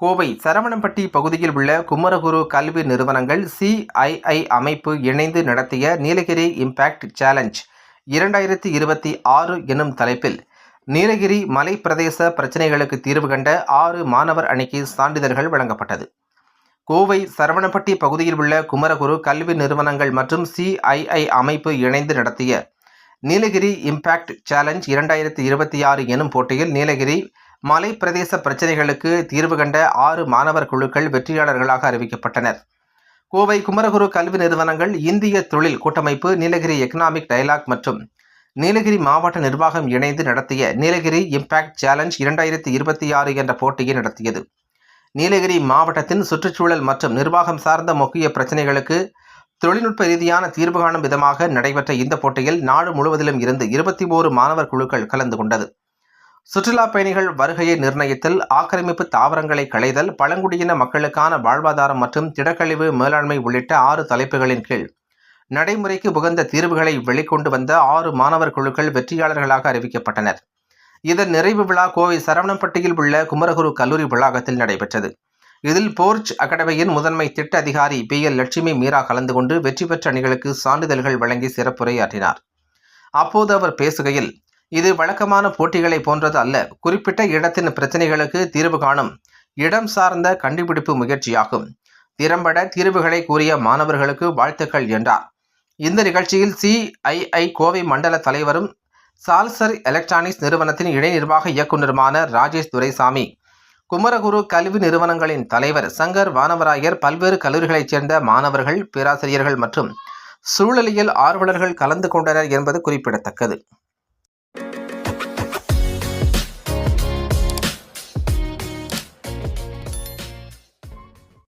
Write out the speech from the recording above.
கோவை சரவணம்பட்டி பகுதியில் உள்ள குமரகுரு கல்வி நிறுவனங்கள் சிஐஐ அமைப்பு இணைந்து நடத்திய நீலகிரி இம்பாக்ட் சேலஞ்ச் இரண்டாயிரத்தி இருபத்தி ஆறு எனும் தலைப்பில் நீலகிரி மலை பிரதேச பிரச்சினைகளுக்கு தீர்வு கண்ட ஆறு மாணவர் அணிக்கு சான்றிதழ்கள் வழங்கப்பட்டது. கோவை சரவணப்பட்டி பகுதியில் உள்ள குமரகுரு கல்வி நிறுவனங்கள் மற்றும் சிஐஐ அமைப்பு இணைந்து நடத்திய நீலகிரி இம்பாக்ட் சேலஞ்ச் இரண்டாயிரத்தி இருபத்தி ஆறு எனும் போட்டியில் நீலகிரி மலை பிரதேச பிரச்சினைகளுக்கு தீர்வு கண்ட ஆறு மாணவர் குழுக்கள் வெற்றியாளர்களாக அறிவிக்கப்பட்டனர். கோவை குமரகுரு கல்வி நிறுவனங்கள் இந்திய தொழில் கூட்டமைப்பு நீலகிரி எக்கனாமிக் டயலாக் மற்றும் நீலகிரி மாவட்ட நிர்வாகம் இணைந்து நடத்திய நீலகிரி இம்பாக்ட் சேலஞ்ச் இரண்டாயிரத்தி இருபத்தி ஆறு என்ற போட்டியை நடத்தியது. நீலகிரி மாவட்டத்தின் சுற்றுச்சூழல் மற்றும் நிர்வாகம் சார்ந்த முக்கிய பிரச்சினைகளுக்கு தொழில்நுட்ப ரீதியான தீர்வு காணும் விதமாக நடைபெற்ற இந்த போட்டியில் நாடு முழுவதிலும் இருந்து இருபத்தி ஓரு மாணவர் குழுக்கள் கலந்து கொண்டது. சுற்றுலா பயணிகள் வருகையை நிர்ணயித்தல் ஆக்கிரமிப்பு தாவரங்களை களைதல் பழங்குடியின மக்களுக்கான வாழ்வாதாரம் மற்றும் திடக்கழிவு மேலாண்மை உள்ளிட்ட ஆறு தலைப்புகளின் கீழ். நடைமுறைக்கு உகந்த தீர்வுகளை வெளிக்கொண்டு வந்த ஆறு மாணவர் குழுக்கள் வெற்றியாளர்களாக அறிவிக்கப்பட்டனர். இதன் நிறைவு விழா கோவை சரவணம்பட்டியில் உள்ள குமரகுரு கல்லூரி வளாகத்தில் நடைபெற்றது. இதில் போர்ச் அகாடமியின் முதன்மை திட்ட அதிகாரி பி எல் லட்சுமி மீரா கலந்து கொண்டு வெற்றி பெற்ற அணிகளுக்கு சான்றிதழ்கள் வழங்கி சிறப்புரையாற்றினார். அப்போது அவர் பேசுகையில் இது வழக்கமான போட்டிகளை போன்றது அல்ல. குறிப்பிட்ட இடத்தின் பிரச்சனைகளுக்கு தீர்வு காணும் இடம் சார்ந்த கண்டுபிடிப்பு முயற்சியாகும். திறம்பட தீர்வுகளை கூறிய மாணவர்களுக்கு வாழ்த்துக்கள் என்றார். இந்த நிகழ்ச்சியில் சிஐஐ கோவை மண்டல தலைவரும் சால்சர் எலக்ட்ரானிக்ஸ் நிறுவனத்தின் இணை நிர்வாக இயக்குநருமான ராஜேஷ் துரைசாமி குமரகுரு கல்வி நிறுவனங்களின் தலைவர் சங்கர் வானவராயர் பல்வேறு கல்லூரிகளைச் சேர்ந்த மாணவர்கள் பேராசிரியர்கள் மற்றும் சூழலியல் ஆர்வலர்கள் கலந்து கொண்டனர் என்பது குறிப்பிடத்தக்கது.